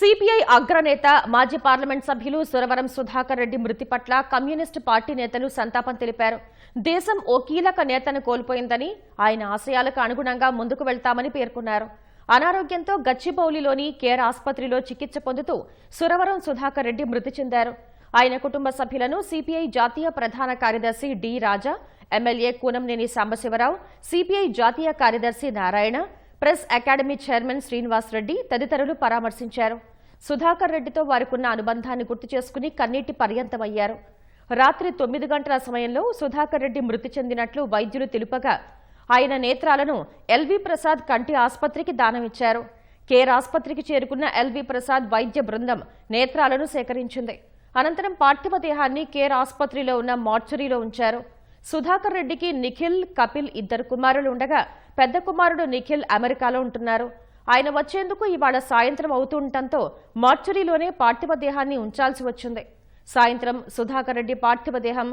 CPI అగ్రనేత మాజీ parliament సభ్యులు సురవరం సుధాకర్ రెడ్డి మృతి పట్ల కమ్యూనిస్టు పార్టీ నేతలు సంతాపం తెలిపారు. దేశం ఓ కీలక నేతను కోల్పోయిందని ఆయన ఆశయాలకు అనుగుణంగా ముందుకు వెళ్తామని పేర్కొన్నారు. అనారోగ్యంతో గచ్చిబౌలిలోని కేర్ ఆసుపత్రిలో చికిత్స పొందుతూ సురవరం సుధాకర్ రెడ్డి మృతి చెందారు. ఆయన కుటుంబ సభ్యులను సిపిఐ జాతీయ ప్రధాన కార్యదర్శి D Raja MLA Koonamneni Sambasiva Rao CPI జాతీయ కార్యదర్శి Narayana press academy chairman Srinivas Reddy తదితరులు పరామర్శించారు. సుధాకర్ రెడ్డితో వారికున్న అనుబంధాన్ని గుర్తు చేసుకుని కన్నీటి పర్యంతమయ్యారు. రాత్రి తొమ్మిది గంటల సమయంలో సుధాకర్ రెడ్డి మృతి చెందినట్లు వైద్యులు తెలుపగా ఆయన నేత్రాలను ఎల్వి ప్రసాద్ కంటి ఆసుపత్రికి దానమిచ్చారు కేర్ ఆసుపత్రికి చేరుకున్న ఎల్వి ప్రసాద్ వైద్య బృందం నేత్రాలను సేకరించింది. అనంతరం పార్థివ దేహాన్ని కేర్ ఆసుపత్రిలో ఉన్న మార్చురీలో ఉంచారు. సుధాకర్ రెడ్డికి నిఖిల్ కపిల్ ఇద్దరు కుమారులు ఉండగా పెద్ద కుమారుడు నిఖిల్ అమెరికాలో ఉంటున్నారు. ఆయన వచ్చేందుకు ఇవాళ సాయంత్రం అవుతుండటంతో మార్చురీలోనే పార్థివ దేహాన్ని ఉంచాల్సి వచ్చింది. సాయంత్రం సుధాకర్ రెడ్డి పార్థివ దేహం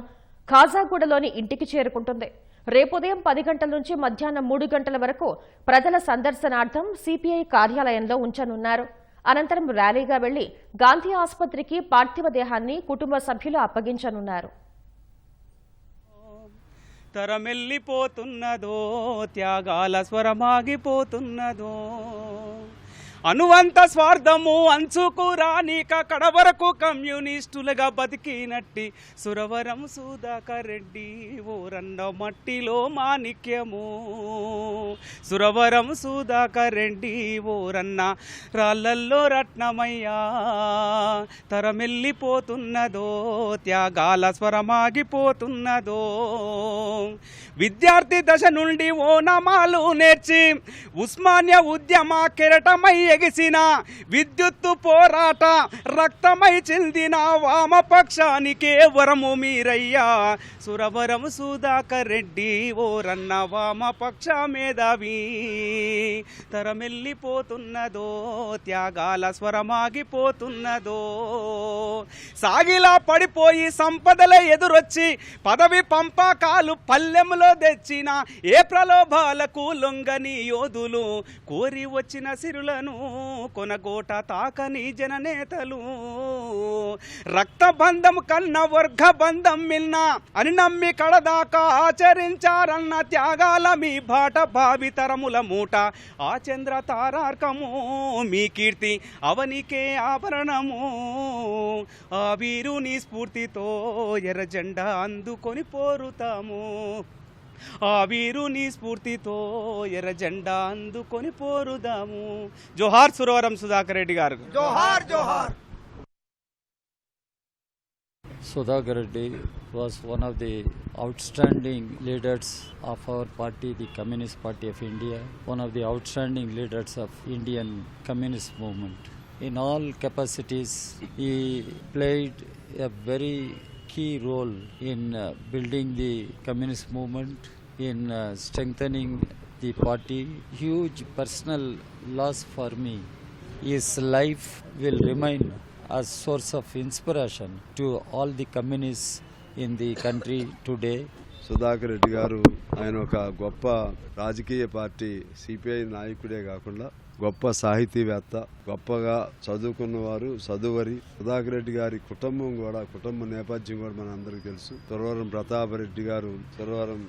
ఖాజాగూడలోని ఇంటికి చేరుకుంటుంది. రేపు ఉదయం పది గంటల నుంచి మధ్యాహ్నం మూడు గంటల వరకు ప్రజల సందర్శనార్థం సిపిఐ కార్యాలయంలో ఉంచనున్నారు. అనంతరం ర్యాలీగా వెళ్ళి గాంధీ ఆసుపత్రికి పార్థివ దేహాన్ని కుటుంబ సభ్యులు అప్పగించనున్నారు. తరమెల్లిపోతున్నదో త్యాగాల స్వరమాగిపోతున్నదో. అనువంత స్వార్థము అంచుకు రానిక కడవరకు కమ్యూనిస్టులుగా బతికినట్టి సురవరం సుధాకర్ రెడ్డి ఓరన్న మట్టిలో మాణిక్యము. సురవరం సుధాకర్ రెడ్డి ఓరన్న రాళ్ళల్లో రత్నమయ్యా. తరమెల్లిపోతున్నదో త్యాగాల స్వరమాగిపోతున్నదో. విద్యార్థి దశ నుండి ఓనమాలు నేర్చి ఉస్మాన్య ఉద్యమ కెరటమై ఎగిసిన విద్యుత్తు పోరాట రక్తమై చెందిన వామపక్షానికే వరము మీరయ్యా. సురవరం సుధాకర్ రెడ్డి ఓరన్న వామపక్ష మేధావి. తరమెల్లిపోతున్నదో త్యాగాల స్వరమాగిపోతున్నదో. సాగిలా పడిపోయి సంపదల ఎదురొచ్చి పదవి పంపకాలు పల్లెములో తెచ్చిన ఏ ప్రలోభాలకు లొంగని యోధులు. కోరి వచ్చిన సిరులను కొనగోట తాకని జననేతలు రక్తబంధం కన్న వర్గ బంధం మిల్నా అని నమ్మి కడదాకా ఆచరించారన్న త్యాగాల మీ బాట భావితరముల మూట. ఆ చంద్ర తారార్కము మీ కీర్తి అవనికే ఆభరణము. ఆ వీరుని స్ఫూర్తితో ఎర్ర జెండా అందుకొని పోరుతాము. ఆ వీరుని స్ఫూర్తితో ఎర్ర జెండా అందుకొని పోరుదాము జోహార్ సురవరం సుధాకర్ రెడ్డి గారు జోహార్ జోహార్ Sudhakar Reddy was one of the outstanding leaders of our party, the Communist Party of India, one of the outstanding leaders of Indian Communist movement. In all capacities, he played a very key role in uh, building the communist movement, in uh, strengthening the party. Huge personal loss for me. His life will remain a source of inspiration to all the communists in the country today. Sudhakar Reddy గారు ఆయన ఒక గొప్ప రాజకీయ party CPI నాయకుడే కాకుండా గొప్ప సాహితీవేత్త గొప్పగా చదువుకున్నవారు చదువరి సుధాకర్ రెడ్డి గారి కుటుంబం కూడా కుటుంబ నేపథ్యం కూడా మన అందరికీ తెలుసు. తురవరం ప్రతాపరెడ్డి గారు తురవరం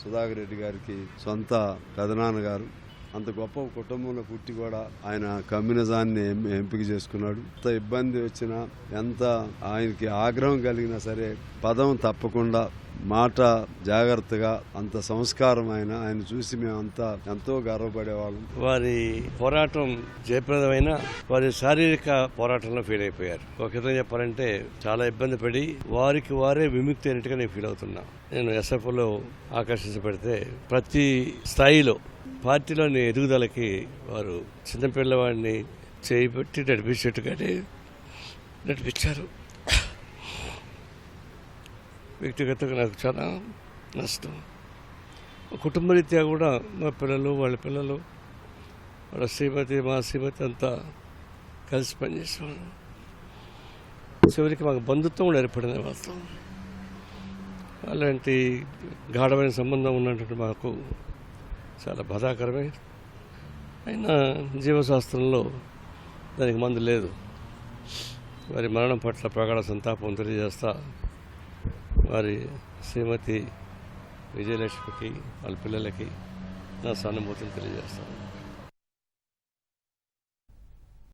సుధాకర్ రెడ్డి గారికి సొంత పెదనాన్నగారు అంత గొప్ప కుటుంబంలో పుట్టి కూడా ఆయన కమ్యూనిజాన్ని ఎంపిక చేసుకున్నాడు. ఎంత ఇబ్బంది వచ్చినా ఎంత ఆయనకి ఆగ్రహం కలిగినా సరే పదం తప్పకుండా మాట జాగ్రత్తగా అంత సంస్కారం ఆయన ఆయన చూసి మేమంతా ఎంతో గర్వపడేవాళ్ళం. వారి పోరాటం జయప్రదమైన వారి శారీరక పోరాటంలో ఫీల్ అయిపోయారు. ఒక విధంగా చెప్పాలంటే చాలా ఇబ్బంది పడి వారికి వారే విముక్తి అయినట్టుగా నేను ఫీల్ అవుతున్నా. నేను ఎస్ఎఫ్లో ఆకర్షించబడితే ప్రతి స్థాయిలో పార్టీలోని ఎదుగుదలకి వారు చిన్నపిల్లవాడిని చేయిబెట్టి నడిపించేట్టుగానే నడిపించారు. వ్యక్తిగతంగా నాకు చాలా నష్టం. కుటుంబ రీత్యా కూడా మా పిల్లలు వాళ్ళ పిల్లలు వాళ్ళ శ్రీమతి మా శ్రీమతి అంతా కలిసి పనిచేసేవాళ్ళం చివరికి మాకు బంధుత్వం కూడా ఏర్పడింది వాళ్ళతో అలాంటి గాఢమైన సంబంధం ఉన్నటువంటి మాకు చాలా బాధాకరమే. అయినా జీవశాస్త్రంలో దానికి మందు లేదు. వారి మరణం పట్ల ప్రగాఢ సంతాపం తెలియజేస్తా వారి శ్రీమతి విజయలక్ష్మికి వాళ్ళ పిల్లలకి నా సానుభూతిని తెలియజేస్తాను